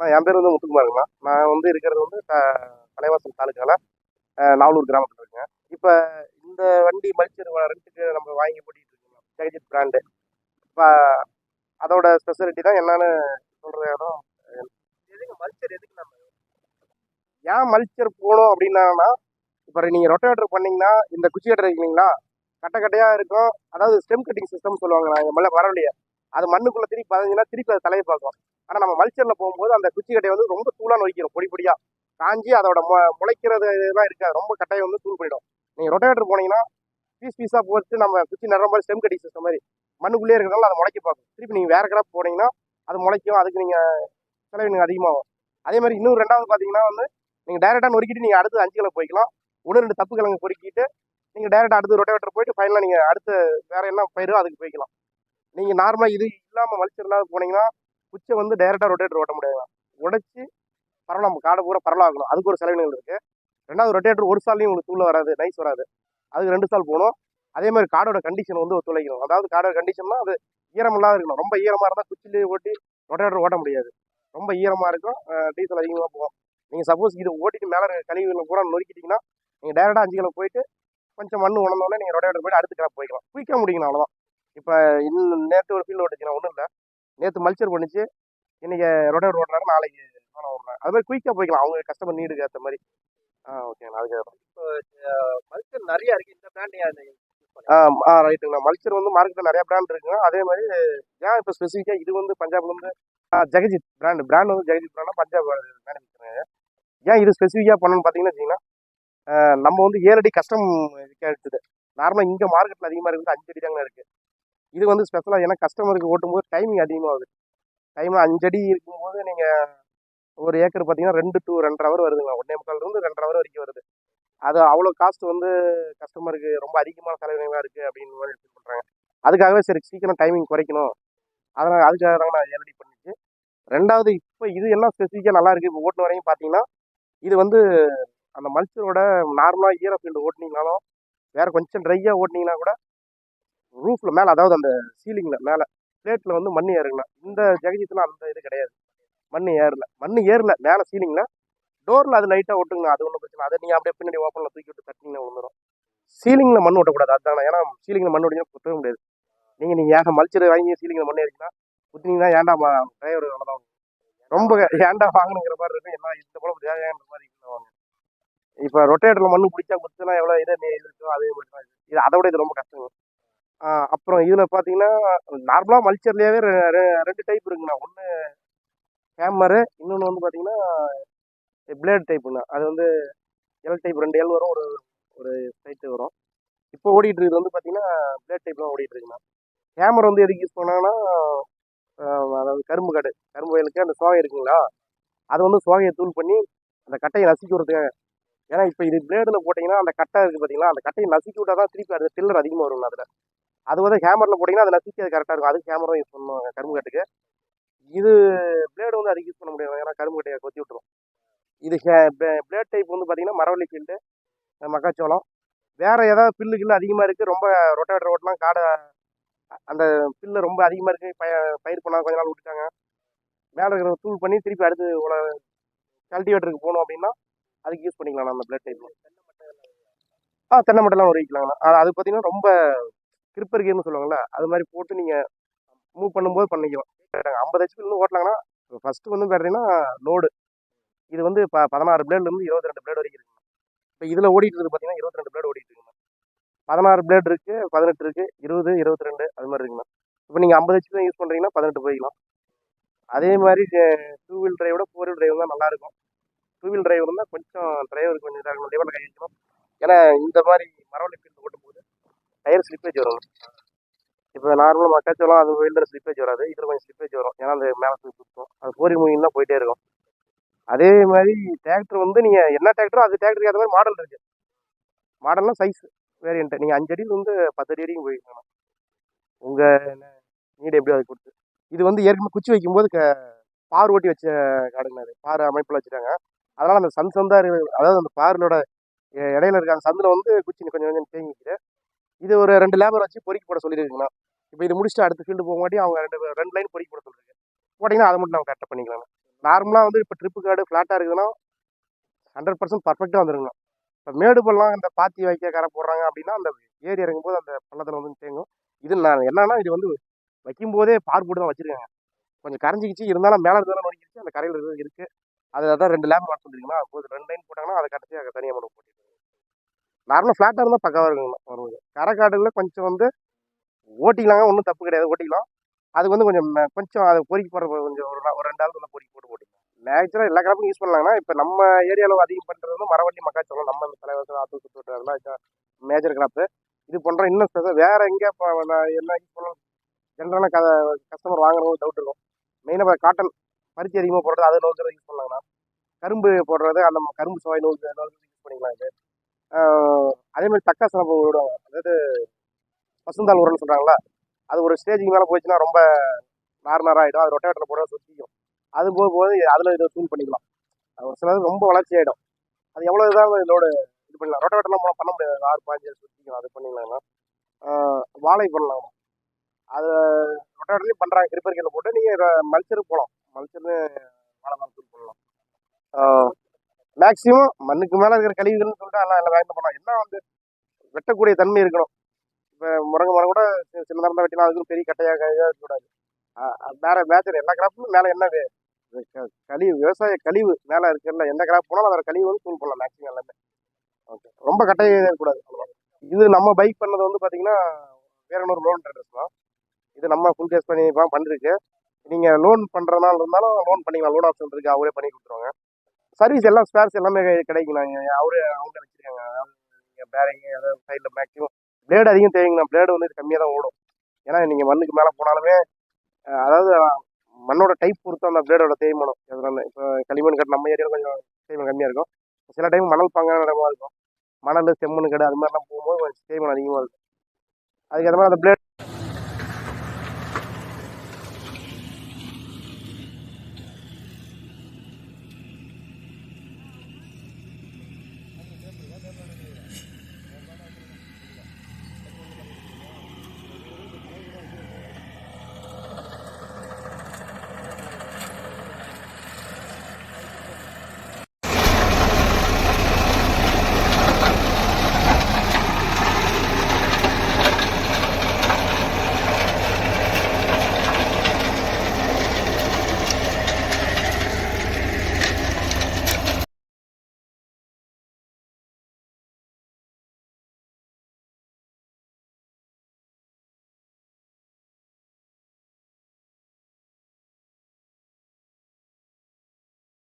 நான் என் பேர் வந்து முத்துக்குமாருங்கண்ணா நான் வந்து இருக்கிறது வந்து த- தலைவாசல் தாலுக்கால நாவலூர் கிராமத்தில் இருக்கேன். இப்போ இந்த வண்டி மல்ச்சர் ரெண்டுக்கு நம்ம வாங்கி போட்டிகிட்டு இருக்கோம். ஜெகஜித் பிராண்டு இப்போ அதோட ஸ்பெஷாலிட்டி தான் என்னன்னு சொல்கிற இடம் எதுக்கு மல்ச்சர் எதுக்கு நம்ம? ஏன் மல்ச்சர் போகணும் அப்படின்னா இப்போ நீங்கள் ரொட்டேட்டர் பண்ணிங்கன்னா இந்த குச்சி கட்டை இருக்கீங்களா? கட்டை கட்டையாக இருக்கும். அதாவது ஸ்டெம் கட்டிங் சிஸ்டம் சொல்லுவாங்க. நான் மேலே வரவேடிய அது மண்ணுக்குள்ளே திருப்பி பதிஞ்சுன்னா திருப்பி அது தலையை பார்க்கும். ஆனால் நம்ம மல்ச்சரில் போகும்போது அந்த குச்சி கட்டையை வந்து ரொம்ப தூளாக நொய்க்கிறோம் பொடி பொடியாக காஞ்சி அதோட மு முளைக்கிறது இதெல்லாம் இருக்காது. ரொம்ப கட்டையை வந்து தூள் பண்ணிடும் நீங்கள் ரொட்டேட்டர் போனீங்கன்னா பீஸ் பீஸாக போட்டு நம்ம குச்சி நடுற மாதிரி ஸ்டெம் கட்டி சிஸ்டம் மாதிரி மண்ணுக்குள்ளே இருக்கிறதால அதை முளைக்க பார்க்கும். திருப்பி நீங்கள் வேற கிராப் போனீங்கன்னா அது முளைக்கும். அதுக்கு நீங்கள் செலவினுங்க அதிகமாகும். அதே மாதிரி இன்னொரு ரெண்டாவது பார்த்தீங்கன்னா வந்து நீங்கள் டேரெக்டாக நொறுக்கிட்டு நீங்கள் அடுத்து அஞ்சு கிலோ போய்க்கலாம். ஒன்று ரெண்டு தப்பு கிழங்கு பொறுக்கிட்டு நீங்கள் டேரெக்டாக அடுத்து ரொட்டேட்டர் போயிட்டு ஃபைனலாக நீங்கள் அடுத்து வேற என்ன பயிரோ அதுக்கு போய்க்கலாம். நீங்கள் நார்மலாக இது இல்லாமல் மல்ச்சர் இல்லாத போனீங்கன்னா குச்சை வந்து டைரெக்டாக ரொட்டேட்டர் ஓட்ட முடியாது உடைச்சி பரவலாம் காடை பூரா பரவலாகணும் அதுக்கு ஒரு செலவினங்கள் இருக்குது ரெண்டாவது ரொட்டேட்டர் ஒரு சாலையும் உங்களுக்கு தூள் வராது நைஸ் வராது. அதுக்கு ரெண்டு சால் போகணும். அதே மாதிரி காடோட கண்டிஷன் வந்து ஒத்துழைக்கணும். அதாவது காடோட கண்டிஷன்னா அது ஈரமில்லாத இருக்கணும். ரொம்ப ஈரமாக இருந்தால் குச்சிலே ஓட்டி ரொட்டேட்டர் ஓட்ட முடியாது. ரொம்ப ஈரமாக இருக்கும். டீசல் அதிகமாக போகும். நீங்கள் சப்போஸ் இது ஓட்டிட்டு மேலே கழிவுகளை பூரா நொறுக்கிட்டீங்கன்னா நீங்கள் டேரெக்டாக அஞ்சு கிலோ போயிட்டு கொஞ்சம் மண் உணர்ந்தோடனே நீங்கள் ரொட்டேட்டர் போயிட்டு அடுத்த கிராப் போய்க்கலாம். குயிக்காக முடிக்கணும் அவ்வளோதான் இப்போ இன்னும் நேற்று ஒரு ஃபீல்டு ஓட்டுச்சுன்னா ஒன்றும் இல்லை. நேற்று மல்ச்சர் பண்ணிச்சு. இன்னைக்கு ரொட்டேட்டர் ஓட்டினாரு நாளைக்கு நான் ஓடுறேன் அது மாதிரி குயிக்காக போய்க்கலாம். அவங்க கஸ்டமர் நீடுக்கு ஏற்ற மாதிரி. ஆ ஓகேண்ணா அதுக்கு இப்போ மல்ச்சர் நிறைய இருக்கு. இந்த பிராண்ட் ஆ ரைட்டுங்கண்ணா மல்ச்சர் வந்து மார்க்கெட்டில் நிறைய பிராண்ட் இருக்குங்க. அதே மாதிரி ஏன் இப்போ ஸ்பெசிஃபிக்காக இது வந்து பஞ்சாப்லேருந்து ஜெகஜித் பிராண்ட் பிராண்ட் வந்து ஜெகஜித் பிராண்ட் பஞ்சாப் மேனுஃபேக்சருங்க. ஏன் இது ஸ்பெசிஃபிக்காக பண்ணணும்னு பார்த்தீங்கன்னா வச்சுக்கோங்களேன், ஆ, நம்ம வந்து ஏழடி கஸ்டம் எடுத்தது நார்மலாக இங்கே மார்க்கெட்டில் அதிகமாக இருக்குது அஞ்சு அடி தாங்க இருக்குது இது வந்து ஸ்பெஷலாக ஏன்னா கஸ்டமருக்கு ஓட்டும்போது டைமிங் அதிகமாகுது. டைம் அஞ்சடி இருக்கும்போது நீங்கள் ஒரு ஏக்கர் பார்த்தீங்கன்னா ரெண்டு டு ரெண்டரை ஹவர் வருதுங்க ஒன்றே முக்கால்லேருந்து ரெண்டரை ஹவர் வரைக்கும் வருது. அது அவ்வளோ காஸ்ட் வந்து கஸ்டமருக்கு ரொம்ப அதிகமான செலவினமாக இருக்குது அப்படின்னு மாதிரி ஃபீல் பண்ணுறாங்க அதுக்காகவே சரி சீக்கிரம் டைமிங் குறைக்கணும். அதனால் அதுக்காக தாங்க நான் ஏலடி பண்ணிச்சு ரெண்டாவது இப்போ இது எல்லாம் ஸ்பெசிஃபிக்காக நல்லா இருக்குது இப்போ ஓட்டுன வரையும் பார்த்தீங்கன்னா இது வந்து அந்த மல்ச்சரோட நார்மலாக ஈர ஃபீல்டு ஓட்டினீங்கனாலும் வேறு கொஞ்சம் ட்ரையாக ஓட்டினீங்கன்னா கூட ரூஃபில் மேலே அதாவது அந்த சீலிங்கில் மேலே பிளேட்டில் வந்து மண் ஏறுங்கண்ணா. இந்த ஜெகஜித்தில் அந்த இது கிடையாது. மண் ஏறல. மண் ஏறல. மேலே சீலிங்கில் டோரில் அது லைட்டாக ஒட்டுங்கண்ணா அது ஒன்றும் பிரச்சனை அதை நீங்கள் அப்படியே பின்னாடி ஓப்பனில் தூக்கி விட்டு தட்டிங்கன்னா விழுந்துடும் சீலிங்கில் மண் ஒட்டக்கூடாது. அதுதானே ஏன்னா சீலிங்கில் மண் ஒட்டினா குத்தவே முடியாது. நீங்கள் நீங்கள் ஏக மல்ச்சர் வாங்கி சீலிங்கில் மண் ஏறிங்கன்னா குத்தினீங்கன்னா ஏன்டா டிரைவர் அவ்வளோதான் ரொம்ப ஏன்டா வாங்கணுங்கிற மாதிரி இருக்கும் என்ன இந்த போல தேவையான மாதிரி வாங்க இப்போ ரொட்டேட்டரில் மண் பிடிச்சா குத்துனா எவ்வளோ இதை இது இருக்கோ அதே மாதிரி இது. அதை விட இது ரொம்ப கஷ்டம் அப்புறம் இதில் பார்த்தீங்கன்னா நார்மலாக மல்ச்சர்லேயே ரெண்டு டைப் இருக்குண்ணா ஒன்று ஹேமரு இன்னொன்று வந்து பார்த்தீங்கன்னா பிளேட் டைப்புண்ணா அது வந்து எல் டைப் ரெண்டு எல் வரும் ஒரு ஒரு சைட்டு வரும். இப்போ ஓடிட்டு இருக்குது. வந்து பார்த்தீங்கன்னா பிளேட் டைப்லாம் ஓடிட்டு இருக்குண்ணா. ஹேமர் வந்து எதுக்கு யூஸ் பண்ணாங்கன்னா அதாவது கரும்பு கடு கரும்பு வயலுக்கு அந்த சோகை இருக்குங்களா? அது வந்து சோகையை தூள் பண்ணி அந்த கட்டையை நசுக்கி விடுறதுக்காக. ஏன்னா இப்போ இது பிளேடில் போட்டிங்கன்னா அந்த கட்டை இருக்குது பார்த்தீங்களா அந்த கட்டையை நசுக்கி விட்டால் தான் திருப்பி அது டில்லர் அதிகமாக வரும் அதில். அது வந்து ஹேமரில் போட்டிங்கன்னா அதில் நசுக்கி அது கரெக்டாக இருக்கும். அதுக்கு ஹேமரும் யூஸ் பண்ணுவாங்க கரும்பு கட்டுக்கு. இது பிளேடு வந்து அதுக்கு யூஸ் பண்ண முடியாது. ஏன்னா கரும்பு கட்டையை கொத்தி விட்டுரும். இது பிளேட் டைப் வந்து பார்த்திங்கன்னா மரவள்ளி ஃபீல்டு மக்காச்சோளம். வேறு ஏதாவது பில்லு கில்லு அதிகமாக இருக்குது ரொம்ப ரொட்டேட்டர் ஓட்டலாம் காடை அந்த பில்லு ரொம்ப அதிகமாக இருக்குது பய பயிர் பண்ணால் கொஞ்ச நாள் விட்டுட்டாங்க. மேலே இருக்கிற தூள் பண்ணி திருப்பி அடுத்து உல கல்டிவேட்டருக்கு போகணும் அப்படின்னா அதுக்கு யூஸ் பண்ணிக்கலாம் அந்த பிளேட் டைப்பில் ஆ தென்னை மட்டெல்லாம் உருவிக்கலாங்கண்ணா. அது பார்த்தீங்கன்னா ரொம்ப கிரிப்பர் கேம்னு சொல்லுவாங்கல்ல அது மாதிரி போட்டு நீங்கள் மூவ் பண்ணும்போது பண்ணிக்கலாம். ஐம்பது ஹெச்பி இன்னும் ஓட்டலாங்கன்னா ஃபஸ்ட்டு வந்து பார்த்தீங்கன்னா லோடு இது வந்து இப்போ பதினாறு பிளேட்லேருந்து இருபத்தி ரெண்டு பிளேட் வரைக்கும் இருக்குங்க இப்போ இதில் ஓடிட்டு இருக்குது பார்த்தீங்கன்னா இருபத்தி ரெண்டு பிளேட் ஓடிட்டு இருக்குங்க பதினாறு பிளேட் இருக்குது பதினெட்டு இருக்குது இருபது இருபத்தி ரெண்டு அது மாதிரி இருக்குங்க இப்போ நீங்கள் ஐம்பது ஹெச்பி யூஸ் பண்ணுறீங்கன்னா பதினெட்டு போய்க்கலாம். அதே மாதிரி டூ வீல் டிரைவோட ஃபோர் வீல் டிரைவ் தான் நல்லாயிருக்கும் டூ வீல் டிரைவர் இருந்தால் கொஞ்சம் டிரைவருக்கு கொஞ்சம் இதாக இருக்கணும் லிவரில் கை வைக்கணும் ஏன்னா இந்த மாதிரி மரவள்ளி ஃபீல்டு ஓட்டும்போது டயர் ஸ்லிப்பேஜ் வரும். இப்போ நார்மலாக மக்காச்சோளம் அது வெயிலில் ஸ்லிப்பேஜ் வராது. இதில் கொஞ்சம் ஸ்லிப்பேஜ் வரும். ஏன்னா அந்த மேலே தூக்கி சுற்றும் அது ஃபோர் மூவிங் போயிட்டே இருக்கும். அதே மாதிரி டிராக்டர் வந்து நீங்கள் என்ன டிராக்டரோ அது டிராக்டருக்கு ஏற்ற மாதிரி மாடல் இருக்குது மாடல்னா சைஸ் வேரியன்ட் நீங்கள் அஞ்சு அடியில் வந்து பத்து அடி வரைக்கும் போயிருக்கணும் உங்கள் நீடு எப்படியோ அதை கொடுத்து. இது வந்து ஏற்கனவே குச்சி வைக்கும்போது க பார் ஓட்டி வச்ச காடுங்க அது. பார் அமைப்பில் வச்சுட்டாங்க அதனால் அந்த சன் சந்தா அதாவது அந்த பாரிலோட இடையில இருக்க அந்த சந்தில் வந்து குச்சி கொஞ்சம் கொஞ்சம் தேங்கிக்கிறேன் இது ஒரு ரெண்டு லேபர் வச்சு பொறுக்கி போட சொல்லியிருக்குங்கண்ணா இப்போ இது முடிச்சுட்டு அடுத்த ஃபீல்டு போக மாட்டி அவங்க ரெண்டு ரெண்டு லைன் பொறுக்கி போட சொல்லிருக்கு போட்டிங்கன்னா அதை மட்டும் நம்ம கரெக்டாக பண்ணிக்கலாம் நார்மலாக வந்து இப்போ ட்ரிப்பு கார்டு ஃப்ளாட்டாக இருக்குதுன்னா ஹண்ட்ரட் பர்சன்ட் பர்ஃபெக்டாக வந்துருங்கண்ணா இப்போ மேடு பள்ளம் இந்த பாத்தி வைக்க கரை போடுறாங்க அப்படின்னா அந்த ஏறி இறங்கும்போது அந்த பள்ளத்தில் வந்து தேங்கும். இது நான் என்னன்னா இது வந்து வைக்கும் போதே பார் போட்டு தான் வச்சிருக்காங்க. கொஞ்சம் கரைஞ்சிக்கிச்சு இருந்தாலும் மேலே இருந்தாலும் நொடிக்கிச்சு அந்த கரையில் இருக்குது இருக்கு. அது அதான் ரெண்டு லேப் மாட்ட சொல்லிருக்கீங்களா போது ரெண்டு லைன் போட்டாங்கன்னா அதை கடைசி அங்கே தனியாக மட்டும் போட்டு நார்மலாக ஃப்ளாட்டாக இருந்தால் பக்காவாக இருக்குங்க. வருவது கரைக்காடுகளில் கொஞ்சம் வந்து ஓட்டிக்கலாங்க. ஒன்றும் தப்பு கிடையாது. ஓட்டிக்கலாம். அது வந்து கொஞ்சம் கொஞ்சம் அதை பொறுக்கி போடுற கொஞ்சம் ஒரு ஒரு ரெண்டு நாள் வந்து பொறுக்கி போட்டு போட்டுக்கலாம் நேச்சுரலாக எல்லா கிராப்பும் யூஸ் பண்ணலாங்கன்னா இப்போ நம்ம ஏரியாவில் அதிகம் பண்ணுறது வந்து மரவள்ளி மக்காச்சோளம் நம்ம இந்த தலைவர் ஆத்து சுட்டு அதெல்லாம் மேஜர் கிராப்பு இது பண்ணுறோம் இன்னும் ஸ்பெஷல் வேறு எங்கே இப்போ நான் என்ன யூஸ் பண்ணலாம் ஜென்ரலாக க கஸ்டமர் வாங்குறவங்க டவுட் இருக்கும். மெயினாக காட்டன் பருத்தி அதிகமாக போடுறது அதில் வந்து யூஸ் பண்ணலாங்கண்ணா கரும்பு போடுறது அந்த கரும்பு சுவை நூல் யூஸ் பண்ணிக்கலாம் இது. அதே மாதிரி தக்காசு நம்ம விடுவாங்க அதாவது பசுந்தால் உரம்னு சொல்கிறாங்களா அது ஒரு ஸ்டேஜுக்கு மேலே போச்சுன்னா ரொம்ப நார் நார் ஆகிடும் அது ரொட்டேட்டரில் போட சுற்றிக்கும் அது போகும்போது அதில் இதை சூன் பண்ணிக்கலாம். அது ஒரு சிலது ரொம்ப வளர்ச்சி ஆகிடும் அது எவ்வளோ இதாக இதோட இது பண்ணலாம். ரொட்டேட்டர்லாம் நம்ம பண்ண முடியாது. ஆறு பாஞ்சு சுற்றிக்கலாம் அது பண்ணிக்கலாம்னா. வாழை பண்ணலாம். அது ரொட்டேட்டர்லேயும் பண்ணுறாங்க கிரிப்பர் போட்டு நீங்கள் மல்ச்சருக்கு போகலாம் மல்ச்சர்னு வாழை மரம் பண்ணலாம். மேக்சிமம் மண்ணுக்கு மேலே இருக்கிற கழிவுகள்னு சொல்லிட்டு எல்லாம் எல்லாம் வேண்டாம் பண்ணலாம் என்ன வந்து வெட்டக்கூடிய தன்மை இருக்கணும்? இப்போ முருங்கை மரம் கூட சி- இருந்தால் வெட்டினா அதுக்கு பெரிய கட்டையாக கையாக இருக்கக்கூடாது வேற மேச்சர் எல்லா கிராப்பும் மேலே என்ன கழிவு விவசாய கழிவு மேலே இருக்குல்ல எந்த கிராப் போனாலும் அதோட கழிவு வந்து தூள் போடலாம் மேக்ஸிமம் எல்லாமே. ஓகே ரொம்ப கட்டையாக இருக்கக்கூடாது இது நம்ம பைக் பண்ணது வந்து பார்த்தீங்கன்னா வேற லோன் ட்ரேடர்ஸ் தான் இது நம்ம ஃபுல் கேஸ் பண்ணி பண்ணிருக்கு. நீங்கள் லோன் பண்ணுறதுனால இருந்தாலும் லோன் பண்ணிக்கலாம். லோன் ஆப்ஷன் இருக்குது அவரே பண்ணி கொடுத்துருவாங்க. சர்வீஸ் எல்லாம் ஸ்பேர்ஸ் எல்லாமே கிடைக்குண்ணா அவரு அவங்க வச்சுருக்காங்க. நீங்கள் பேரிங் அதாவது சைடில் மேக்ஸிமம் பிளேடு அதிகம் தேவைங்கண்ணா. பிளேடு வந்து கம்மியாக தான் ஓடும். ஏன்னா நீங்கள் மண்ணுக்கு மேலே போனாலுமே அதாவது மண்ணோட டைப் பொறுத்து அந்த பிளேடோட தேய்மானம். எதுனா இப்போ களிமண் கட்டு நம்ம ஏரியாவில் கொஞ்சம் தேய்மானம் கம்மியாக இருக்கும். சில டைம் மணல் பாங்கான இடமா இருக்கும். மணல் செம்மண் கடை அது மாதிரிலாம் போகும்போது கொஞ்சம் தேய்மானம் அதிகமாக இருக்கும். அதுக்கு அந்த மாதிரி அந்த பிளேட்